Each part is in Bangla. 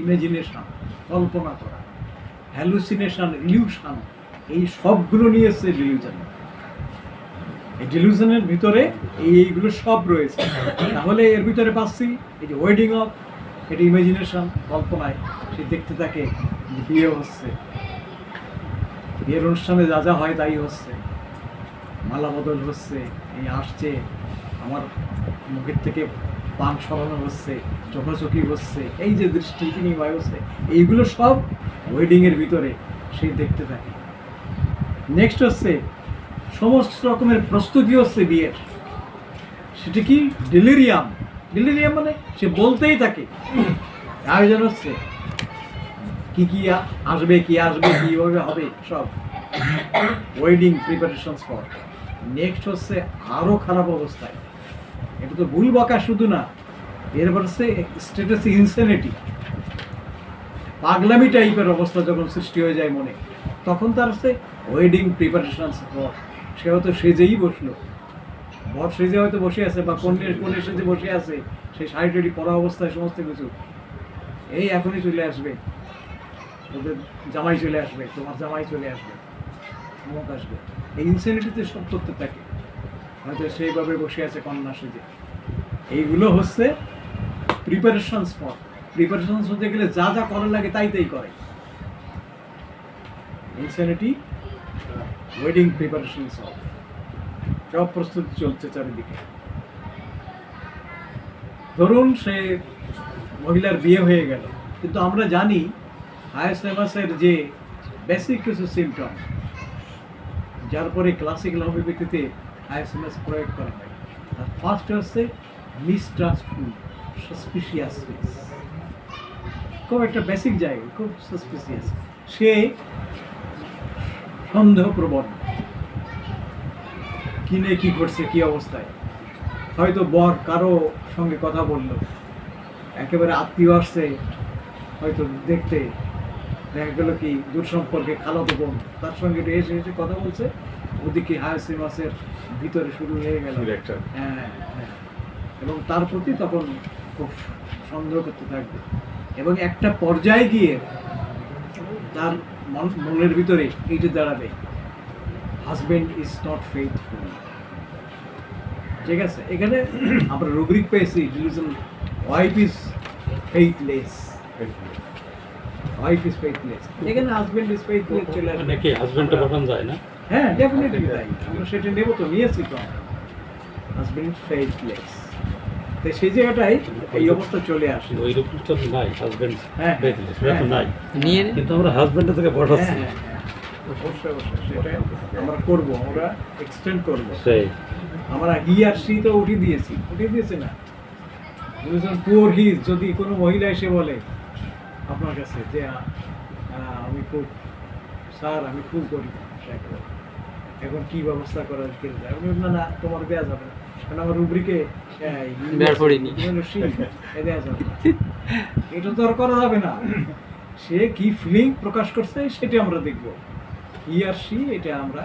ইমাজিনেশন কল্পনা করা হ্যালুসিনেশন ইলিউশন এই সবগুলো নিয়ে এসছে ডিলিউশন এই ডিলিউশনের ভিতরে এই এইগুলো সব রয়েছে। তাহলে এর ভিতরে পাচ্ছি এই যে ওয়েডিং অফ এটা ইমাজিনেশন কল্পনায় সে দেখতে থাকে বিয়ে হচ্ছে। বিয়ের অনুষ্ঠানে যা যা হয় তাই হচ্ছে। মালা বদল হচ্ছে, এই আসছে। আমার মুখের থেকে পান সরানো হচ্ছে, চোখাচোখি হচ্ছে, এই যে দৃষ্টি বিনিময় হচ্ছে, এইগুলো সব ওয়েডিংয়ের ভিতরে সে দেখতে থাকে। নেক্সট হচ্ছে, সমস্ত রকমের প্রস্তুতি হচ্ছে বিয়ের। সেটা কি? ডেলিরিয়াম ডেলিরিয়াম মানে সে বলতেই থাকে। আয়োজন হচ্ছে, কি কি আসবে কি আসবে, কীভাবে হবে, সব। ওয়েডিং প্রিপারেশনস ফর নেক্সট হচ্ছে আরও খারাপ অবস্থায়। এটা তো ভুল বকা শুধু না এরপর হচ্ছে স্টেটাস ইনসেনিটি পাগলামি টাইপের অবস্থা যখন সৃষ্টি হয়ে যায় মনে, তখন তার হচ্ছে ওয়েডিং প্রিপারেশনস সে হয়তো সেজেই বসল। বর সেজে হয়তো বসে আছে বা কন্যের কন্যের সেজে বসে আছে সেই শাড়ি টাড়ি পরা অবস্থায় সমস্ত কিছু। এই এখনই চলে আসবে। ওদের জামাই চলে আসবে, তোমার জামাই চলে আসবে, অমুক আসবে। এই ইনসেনিটিতে সব করতে থাকে। হয়তো সেইভাবে বসে আছে কন্যা সেজে। এইগুলো হচ্ছে প্রিপারেশনস ফর প্রিপারেশনস হতে গেলে যা যা করার লাগে তাই তাই করে। ইনসেনিটি ওয়েডিং প্রিপারেশনস অফ সব প্রস্তুতি চলছে চারিদিকে। ধরুন সে মহিলার বিয়ে হয়ে গেল। কিন্তু আমরা জানি হায়াসেমাসের যে বেসিক কিছু সিমটম যার পরে ক্লাসিক্যাল হোমিওপ্যাথিতে হায়াসেমাস প্রয়োগ করা হয়। আর ফার্স্ট হচ্ছে মিসট্রাস্টফুল সাসপিসিয়াসনেস খুব একটা বেসিক জায়গা, খুব সাসপিসিয়াস সে সন্দেহপ্রবণ। কিনে কি করছে, কি অবস্থায়? হয়তো বর কারও সঙ্গে কথা বলল। একেবারে আত্মীয় আসছে, হয়তো দেখতে। দেখা গেল কি দূর সম্পর্কে খালাতো বোন। তার সঙ্গে এসে এসে কথা বলছে। ওদিকে হায়াসি মাসের ভিতরে শুরু হয়ে গেল. হ্যাঁ হ্যাঁ। এবং তার প্রতি তখন খুব সন্দেহ করতে থাকবে। এবং একটা পর্যায়ে গিয়ে তার মন- মনের ভিতরে এইটা দাঁড়াবে হাজবেন্ড ইজ নট ফেথফুল ঠিক আছে? এখানে আমরা রুব্রিক পেয়েছি delusion wife is faithless wife is faithless এখানে হাজবেন্ড ইজ ফেইথলেস চলে আসবে। নাকি হাজবেন্ডটা পাঠানো যায় না। হ্যাঁ ডেফিনেটলি তাই আমরা সেটা নেব তো নিয়েছি তো হাজবেন্ড ফেইথলেস তো সেই জায়গাটাই এই অবস্থা চলে আসে। ওই রূপটা তো নাই হাজবেন্ড হ্যাঁ, সেটা তো হ্যাঁ। নাই। নিয়ে কিন্তু আমরা হাজবেন্ডের থেকে হ্যাঁ হ্যাঁ হ্যাঁ। অবশ্যই অবশ্যই সেটা আমরা করব আমরা এক্সটেন্ড করব। সেই। আমরা হি আর সি তো উঠিয়ে দিয়েছি। উঠিয়ে দিয়েছে না? দুজন পুয়ার হিজ যদি কোনো মহিলা এসে বলে আপনার কাছে যে আমি খুব স্যার আমি খুব করি এখন কি ব্যবস্থা করা কি? যায় না না তোমার দেওয়া যাবে না। কারণ আমার রুব্রিকে বের করিনি। দেওয়া যাবে এটা তো আর করা যাবে না। সে কি ফিলিং প্রকাশ করছে সেটা আমরা দেখব। হি আর সি এটা আমরা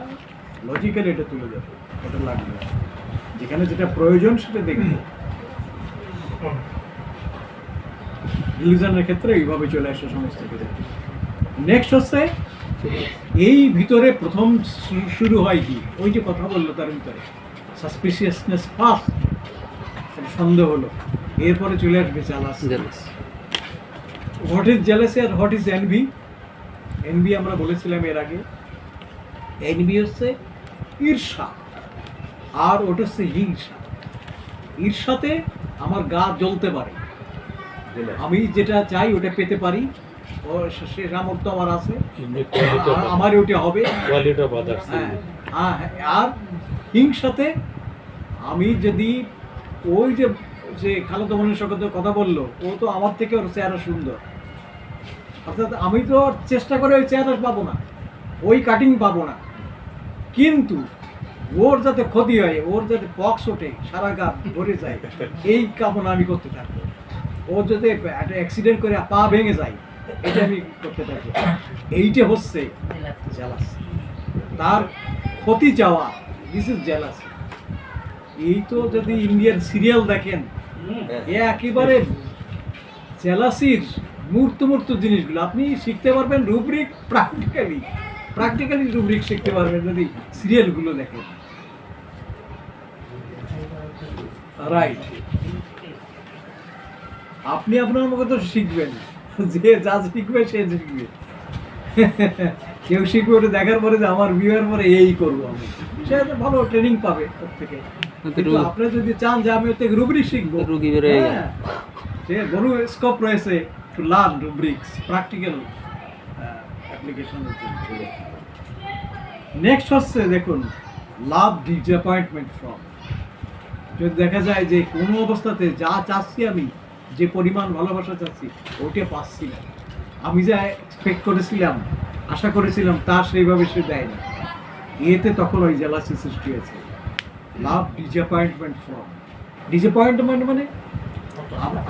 লজিক্যালি এটা তুলে দেবো এটা লাগবে যেখানে যেটা প্রয়োজন সেটা দেখব। রিলিজনের ক্ষেত্রে এইভাবে চলে আসে সমস্ত কিছু। নেক্সট হচ্ছে এই ভিতরে প্রথম শুরু হয় কি? ওই যে কথা বলল তার ভিতরে। সাসপিসিয়াসনেস ফার্স্ট সন্দেহ হলো। এরপরে চলে আসবে চালাস Jealous. হোয়াট ইজ জেলাসি আর হোয়াট ইজ এনভি এনভি আমরা বলেছিলাম এর আগে। এনভি হচ্ছে ঈর্ষা। আর ওটা হচ্ছে হিংসা। ঈর্ষাতে আমার গা জ্বলতে পারে। আমি যেটা চাই ওটা পেতে পারি। ও সামর্থ্য আমার আছে। আমার ওটা হবে। আদার্স হ্যাঁ হ্যাঁ, আর হিংসাতে আমি যদি ওই যে যে খালাতো বোনের সঙ্গে কথা বলল ও তো আমার থেকে ওর চেহারা সুন্দর। অর্থাৎ আমি তো চেষ্টা করে ওই চেহারা পাবো না। ওই কাটিং পাবো না। কিন্তু ওর যাতে ক্ষতি হয় ওর যাতে পক্স ওঠে সারা গা ভরে যায় এই কামনা আমি করতে থাকব। ও যদি একটা অ্যাক্সিডেন্ট করে পা ভেঙে যায় এটা আমি করতে থাকব এইটা হচ্ছে জেলাস। তার ক্ষতি চাওয়া দিস ইজ জেলাস। এই তো যদি ইন্ডিয়ান সিরিয়াল দেখেন, এ একেবারে জেলাসির মূর্ত মূর্ত জিনিসগুলো। আপনি শিখতে পারবেন রুব্রিক প্র্যাকটিক্যালি প্র্যাকটিক্যালি রুব্রিক শিখতে পারবেন যদি সিরিয়ালগুলো দেখেন। রাইট আপনি আপনার মতো শিখবেন। যে যা শিখবে সে শিখবে। কেউ শিখবে ওটা দেখার পরে যে আমার বিয়ের পরে এই করব আমি। সে ভালো ট্রেনিং পাবে ওর থেকে। আপনি যদি চান যে আমি থেকে রুব্রিক শিখব রুগী হ্যাঁ, সে বড় স্কোপ রয়েছে টু লার্ন রুব্রিক্স প্র্যাকটিক্যাল অ্যাপ্লিকেশনের জন্য। নেক্সট হচ্ছে দেখুন লাভ ডিসঅ্যাপয়েন্টমেন্ট ফ্রম যদি দেখা যায় যে কোনো অবস্থাতে যা চাচ্ছি আমি যে পরিমাণ ভালোবাসা চাচ্ছি ওটা পাচ্ছি না। আমি যা এক্সপেক্ট করেছিলাম আশা করেছিলাম তা সেইভাবে সে দেয় না এতে তখন ওই জেলাসি সৃষ্টি হয়েছে। লাভ ডিসঅ্যাপয়েন্টমেন্ট ফ্রম ডিসঅ্যাপয়েন্টমেন্ট মানে?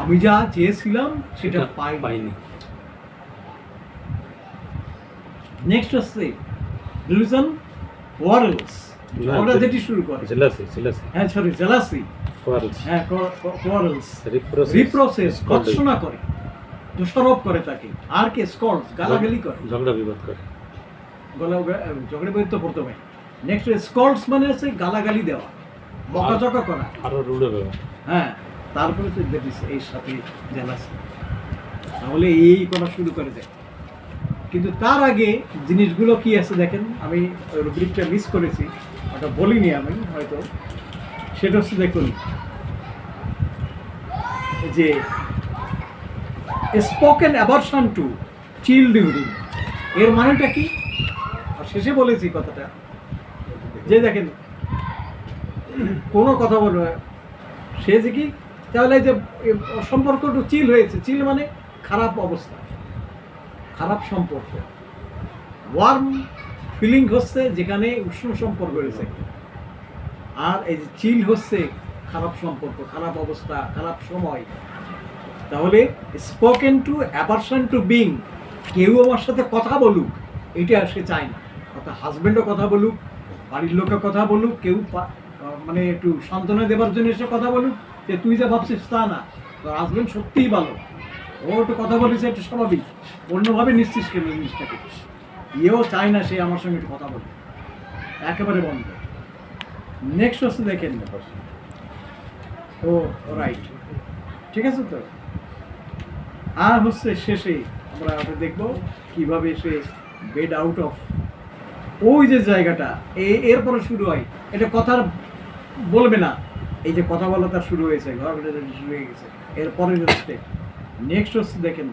আমি যা চেয়েছিলাম সেটা পাই পাইনি। নেক্সট হচ্ছে রিলিজন ওয়ারেলস ওটা যেটি শুরু করে। জেলাসি জেলাসি হ্যাঁ সরি জেলাসি হ্যাঁ কোয়ারেলস রিপ্রোসেস ভৎসনা করে। দোষারোপ করে তাকে। আর কে? স্কলস গালাগালি করে। ঝগড়া বিবাদ করে। গলা ঝগড়ে বই তো প্রথমে নেক্সট স্কলস মানে হচ্ছে গালাগালি দেওয়া বকাঝকা করা। আরও রুড়ে ব্যবহার। হ্যাঁ তারপরে তো দেখিস এই সাথে জেলাসি তাহলে এই করা শুরু করে দেয় কিন্তু তার আগে জিনিসগুলো কি আছে দেখেন? আমি রুব্রিকটা মিস করেছি। ওটা বলিনি আমি হয়তো। সেটা হচ্ছে দেখুন যে spoken aversion to child during এর মানেটা কি? আর শেষে বলেছি কথাটা। যে দেখেন, কোনো কথা বলবে সে যে কি? তাহলে যে সম্পর্ক একটু চিল হয়েছে। চিল মানে খারাপ অবস্থা, খারাপ সম্পর্ক। ওয়ার্ম ফিলিং হচ্ছে যেখানে উষ্ণ সম্পর্ক রয়েছে। আর এই যে চিল হচ্ছে খারাপ সম্পর্ক, খারাপ অবস্থা, খারাপ সময়। তাহলে spoken to aversion to being কেউ আমার সাথে কথা বলুক, এটা সে চায় না। অর্থাৎ হাজব্যান্ডও কথা বলুক, বাড়ির লোকে কথা বলুক, কেউ মানে একটু সান্ত্বনা দেওয়ার জন্য এসে কথা বলুক যে তুই যা ভাবছিস তা না। তোর হাজব্যান্ড সত্যিই ভালো। ও একটু কথা বলেছে, একটু স্বাভাবিক। অন্যভাবে নিশ্চিস কেন জিনিসটাকে। ইয়েও চায় না সে আমার সঙ্গে একটু কথা বলবে একেবারে বন্ধ। নেক্সট হচ্ছে দেখেন ও রাইট ঠিক আছে তো? আর হচ্ছে শেষে আমরা দেখব কীভাবে সে বেড আউট অফ ওই যে জায়গাটা এরপরে শুরু হয়। এটা কথার বলবে না। এই যে কথা বলা তার শুরু হয়েছে, ঘর শুরু হয়ে গেছে। এরপরে হচ্ছে নেক্সট হচ্ছে দেখেন।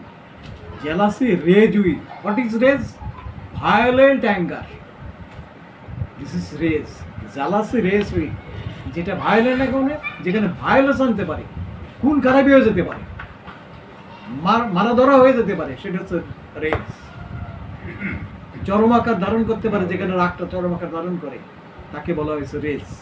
Jealousy rage with what is rage violent anger this is rage jealousy rage হয়ে যেটা ভায়োলেন্ট এখানে যেখানে ভায়োলেন্স আনতে পারে, খুন খারাপি হয়ে যেতে পারে, মার- ধরা হয়ে যেতে পারে, সেটা হচ্ছে রেস চরম আকার ধারণ করতে পারে, যেখানে রাগটা চরম আকার ধারণ করে, তাকে বলা হয়েছে রেজ